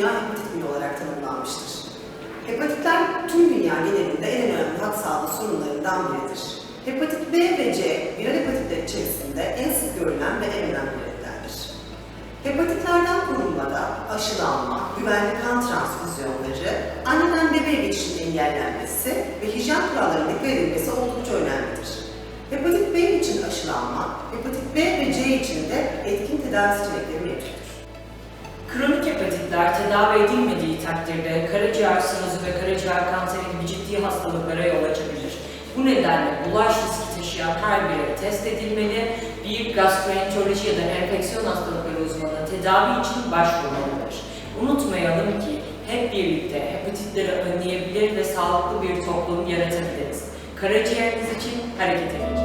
dünya hepatitmi olarak tanımlanmıştır. Hepatitler tüm dünya genelinde en önemli hat sağlığı sorunlarından biridir. Hepatit B ve C, viral hepatitler içerisinde en sık görülen ve en önemlilerindendir. Hepatitlerden korunmada aşılanma, güvenli kan transfüzyonları, anneden bebeğe geçişin engellenmesi ve hijyen kurallarına dikkat edilmesi oldukça önemlidir. Hepatit B için aşılanma, hepatit B ve C için de etkin tedavi seçenekleri mevcuttur. Kronik hepatitler tedavi edilmediği takdirde karaciğer sinozu ve karaciğer kanseri gibi ciddi hastalıklara yol açabilir. Bu nedenle bulaş riski taşıyan her birey test edilmeli, bir gastroenteroloji ya da enfeksiyon hastalıkları uzmanına tedavi için başvurmalıdır. Unutmayalım ki hep birlikte hepatitleri önleyebilir ve sağlıklı bir toplum yaratabiliriz. Karaciğeriniz için hareket edin.